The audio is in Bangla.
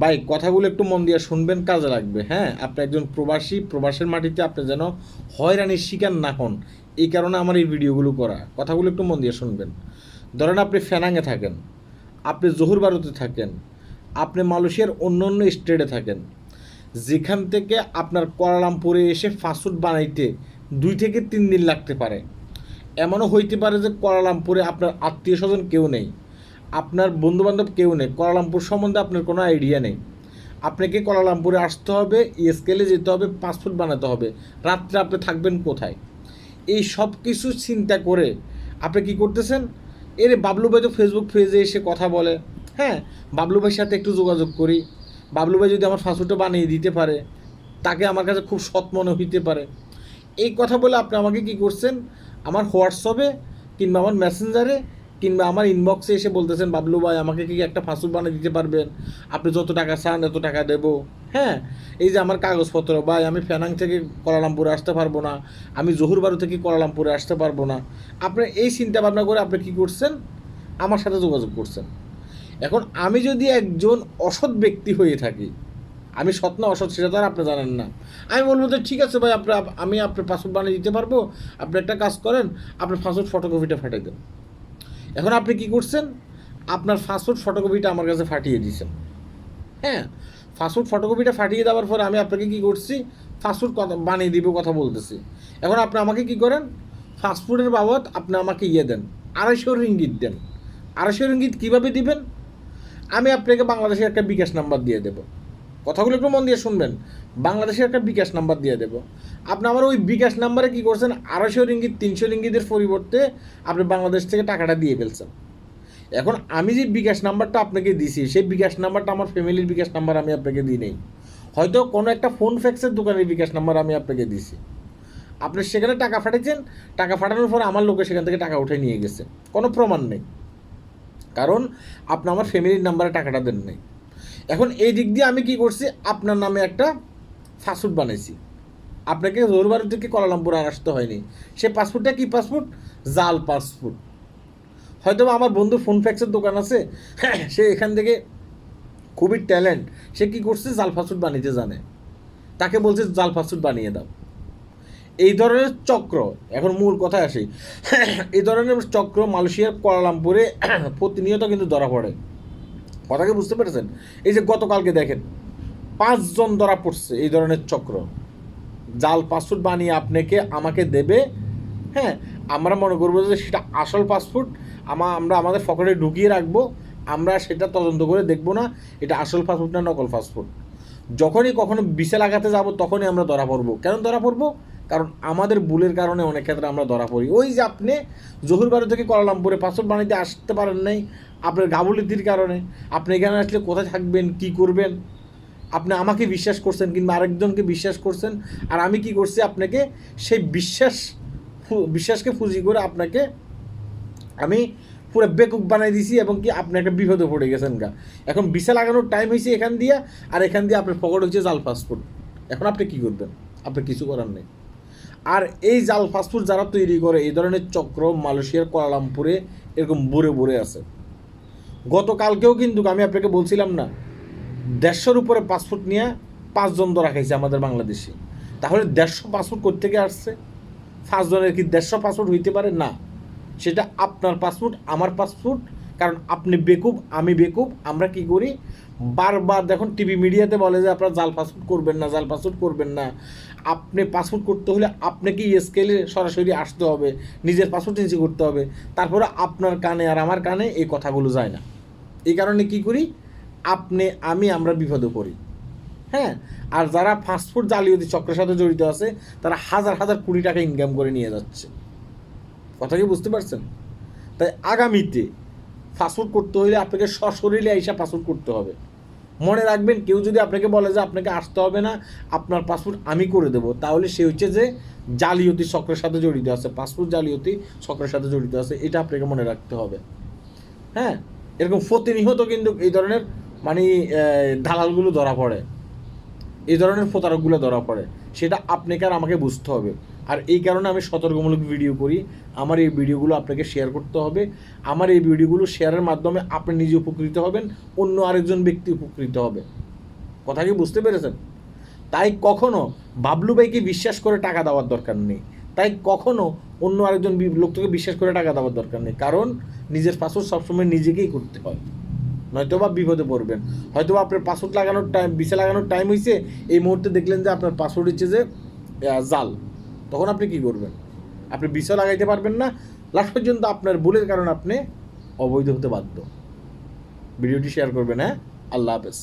ভাই, কথাগুলো একটু মন দিয়ে শুনবেন, কাজে লাগবে হ্যাঁ? আপনি একজন প্রবাসী, প্রবাসের মাটিতে আপনি যেন হয়রানির শিকার না হন, এই কারণে আমার এই ভিডিওগুলো করা। কথাগুলো একটু মন দিয়ে শুনবেন। ধরেন আপনি ফেনাঙে থাকেন, আপনি জহুর বারুতে থাকেন, আপনি মালয়েশিয়ার অন্য অন্য স্টেটে থাকেন, যেখান থেকে আপনার কোয়ালালামপুরে এসে ফাস্টফুড বানাইতে দুই থেকে তিন দিন লাগতে পারে। এমনও হইতে পারে যে কোয়ালালামপুরে আপনার আত্মীয় স্বজন কেউ নেই। আপনার বন্ধুবান্ধব কেউ নেই, কোয়ালালামপুর সম্বন্ধে আপনার কোনো আইডিয়া নেই। আপনাকে কোয়ালালামপুরে আসতে হবে স্কেলে যেতে হবে পাসপোর্ট বানাতে হবে। রাত্রে আপনি থাকবেন কোথায়? এই সব কিছু চিন্তা করে আপনি কি করতেছেন? এরে বাবলু ভাই তো ফেসবুক পেজে এসে কথা বলে। হ্যাঁ বাবলু ভাইয়ের সাথে একটু যোগাযোগ করি। বাবলু ভাই যদি আমার ফাস্টফুডটা বানিয়ে দিতে পারে, তাকে আমার কাছে খুব সৎ মনে হইতে পারে। এই কথা বলে আপনি আমাকে কি করছেন? আমার হোয়াটসঅ্যাপে কিংবা আমার মেসেঞ্জারে কিংবা আমার ইনবক্সে এসে বলতেছেন, বাবলু ভাই, আমাকে কি একটা ফাস্টফুড বানিয়ে দিতে পারবেন? আপনি যত টাকা চান, এত টাকা দেবো। হ্যাঁ এই যে আমার কাগজপত্র, ভাই, আমি ফেনাং থেকে কলালামপুরে আসতে পারব না। আমি জহুরবাড়ু থেকে কলালামপুরে আসতে পারব না। আপনি এই চিন্তা ভাবনা করে আপনি কি করছেন? আমার সাথে যোগাযোগ করছেন। এখন আমি যদি একজন অসৎ ব্যক্তি হয়ে থাকি, আমি সৎ না অসৎ সেটা তো আর আপনি জানেন না। আমি বলব যে, ঠিক আছে ভাই আপনার আমি আপনার পাসপোর্ট বানিয়ে দিতে পারব। আপনি একটা কাজ করেন, আপনার পাসপোর্ট ফটোকপিটা ফাটিয়ে দেন। এখন আপনি কি করছেন? আপনার পাসপোর্ট ফটোকপিটা আমার কাছে ফাটিয়ে দিয়েছেন। হ্যাঁ? ফাস্টফুড ফটোকপিটা ফাটিয়ে দেওয়ার পরে আমি আপনাকে কি করছি? ফাস্টফুড কথা বানিয়ে দিব, কথা বলতেছি। এখন আপনি আমাকে কি করেন? ফাস্টফুডের বাবদ আপনি আমাকে ইয়ে দেন, আড়াইশো রিঙ্গিত দেন। আড়াইশো রিঙ্গিত কীভাবে দিবেন? আমি আপনাকে বাংলাদেশের একটা বিকাশ নাম্বার দিয়ে দেবো। কথাগুলো একটু মন দিয়ে শুনবেন। বাংলাদেশের একটা বিকাশ নাম্বার দিয়ে দেবো। আপনি আমার ওই বিকাশ নাম্বারে কি করছেন? আড়াইশো রিঙ্গিত, তিনশো রিঙ্গিতের পরিবর্তে আপনি বাংলাদেশ থেকে টাকাটা দিয়ে ফেলছেন। এখন আমি যে বিকাশ নাম্বারটা আপনাকে দিছি, সেই বিকাশ নাম্বারটা আমার ফ্যামিলির বিকাশ নাম্বার আমি আপনাকে দিই নেই। হয়তো কোনো একটা ফোন ফ্যাক্সের দোকানের বিকাশ নাম্বার আমি আপনাকে দিছি। আপনি সেখানে টাকা ফাটিয়েছেন টাকা ফাটানোর পর আমার লোকে সেখান থেকে টাকা উঠে নিয়ে গেছে। কোনো প্রমাণ নেই। কারণ আপনি আমার ফ্যামিলির নাম্বারে টাকাটা দেন নাই। এখন এই দিক দিয়ে আমি কি করছি? আপনার নামে একটা ফাস্টফুড বানাইছি। আপনাকে জোরবাড়ি থেকে কলালামপুর আর আসতে হয়নি। সে পাসপোর্টটা কি পাসপোর্ট? জাল পাসপোর্ট। হয়তো আমার বন্ধু ফোন ফ্যাক্সের দোকান আছে সে এখান থেকে খুবই ট্যালেন্ট। সে কি করছে? জাল ফাস্টফুড বানিয়ে জানে। তাকে বলছে, জাল ফাস্টফুড বানিয়ে দাও। এই ধরনের চক্র, এখন মূল কথায় আসি, এই ধরনের চক্র মালয়েশিয়ার কোয়ালালামপুরে প্রতিনিয়ত কিন্তু ধরা পড়ে। কথাকে বুঝতে পেরেছেন? এই যে গতকালকে দেখেন, পাঁচজন ধরা পড়ছে এই ধরনের চক্র। জাল পাসপোর্ট বানিয়ে আপনাকে, আমাকে দেবে। হ্যাঁ আমরা মনে করব যে সেটা আসল পাসপোর্ট। আমা আমরা আমাদের পকেটে ঢুকিয়ে রাখব। আমরা সেটা তদন্ত করে দেখব না, এটা আসল পাসপোর্ট না নকল পাসপোর্ট। যখনই কখনো বিছে লাগাতে যাব, তখনই আমরা ধরা পড়ব। কেন ধরা পড়ব? কারণ আমাদের ভুলের কারণে অনেক ক্ষেত্রে আমরা ধরা পড়ি। ওই যে আপনি জহুরবাড়ি থেকে কলালামপুরে পাসপোর্ট বানাইতে আসতে পারেন নাই, আপনার গাবুলিতির কারণে। আপনি এখানে আসলে কোথায় থাকবেন, কি করবেন? আপনি আমাকে বিশ্বাস করছেন কিংবা আরেকজনকে বিশ্বাস করছেন, আর আমি কি করছি আপনাকে সেই বিশ্বাস বিশ্বাসকে ফুজি করে আপনাকে আমি পুরো বেকুক বানাই দিছি এবং কি আপনি একটা বিপদে পড়ে গেছেন গা। এখন বিসা লাগানোর টাইম হয়েছে এখান দিয়ে, আর এখান দিয়ে আপনার পকেট হচ্ছে জাল পাসপোর্ট। এখন আপনি কি করবেন? আপনি কিছু করার নেই। আর এই জাল ফাস্টফুড যারা তৈরি করে, এই ধরনের চক্র মালয়েশিয়ার কোয়ালালামপুরে এরকম বুড়ে বুড়ে আছে। গতকালকেও কিন্তু আমি আপনাকে বলছিলাম না দেড়শোর উপরে পাসপোর্ট নিয়ে পাঁচজন ধরা খাইছে আমাদের বাংলাদেশে। তাহলে দেড়শো পাসপোর্ট করতে আসছে? পাঁচজনের কি দেড়শো পাসপোর্ট হইতে পারে? না। সেটা আপনার পাসপোর্ট, আমার পাসপোর্ট, কারণ আপনি বেকুব, আমি বেকুব, আমরা কি করি? বারবার দেখুন টিভি মিডিয়াতে বলে যে আপনারা জাল পাসপোর্ট করবেন না, জাল পাসপোর্ট করবেন না। আপনি পাসপোর্ট করতে হলে আপনাকে স্কেলে সরাসরি আসতে হবে, নিজের পাসপোর্ট নিজে করতে হবে। তারপরে আপনার কানে আর আমার কানে এই কথাগুলো যায় না। এই কারণে কি করি? আপনি, আমি, আমরা বিপদে পড়ি। হ্যাঁ? আর যারা ফাস্টফুড জালিয়াতি চক্রের সাথে জড়িত আছে, তারা হাজার হাজার কোটি টাকা ইনকাম করে নিয়ে যাচ্ছে। কথা কি বুঝতে পারছেন? তাই আগামীতে ফাস্টফুড করতে হলে আপনাকে সশরীরে আইসা পাসপোর্ট করতে হবে। মনে রাখবেন, কেউ যদি আপনাকে বলে যে আপনাকে আসতে হবে না, আপনার পাসপোর্ট আমি করে দেবো, তাহলে সে হচ্ছে যে জালিয়াতি চক্রের সাথে জড়িত আছে পাসপোর্ট জালিয়াতি চক্রের সাথে জড়িত আছে, এটা আপনাকে মনে রাখতে হবে। হ্যাঁ? এরকম প্রতিনিয়ত কিন্তু এই ধরনের মানে দালালগুলো ধরা পড়ে। এই ধরনের প্রতারকগুলো ধরা পড়ে। সেটা আপনাকে আর আমাকে বুঝতে হবে। আর এই কারণে আমি সতর্কমূলক ভিডিও করি। আমার এই ভিডিওগুলো আপনাকে শেয়ার করতে হবে। আমার এই ভিডিওগুলো শেয়ারের মাধ্যমে আপনি নিজে উপকৃত হবেন, অন্য আরেকজন ব্যক্তি উপকৃত হবে। কথা কি বুঝতে পেরেছেন? তাই কখনো বাবলু ভাইকে বিশ্বাস করে টাকা দেওয়ার দরকার নেই। তাই কখনো অন্য আরেকজন লোককে বিশ্বাস করে টাকা দেওয়ার দরকার নেই। কারণ নিজের পাসওয়ার্ড সবসময় নিজেকেই করতে হয়। নয়তো বা বিপদে পড়বেন। হয়তো বা আপনার পাসওয়ার্ড লাগানোর টাইম বিসা লাগানোর টাইম হয়েছে এই মুহূর্তে দেখলেন যে আপনার পাসওয়ার্ড হচ্ছে যে জাল। তখন আপনি কি করবেন? আপনি বিসা লাগাইতে পারবেন না। লাস্ট পর্যন্ত আপনার ভুলের কারণে আপনি অবৈধ হতে বাধ্য। ভিডিওটি শেয়ার করবেন হ্যাঁ? আল্লাহ হাফেজ।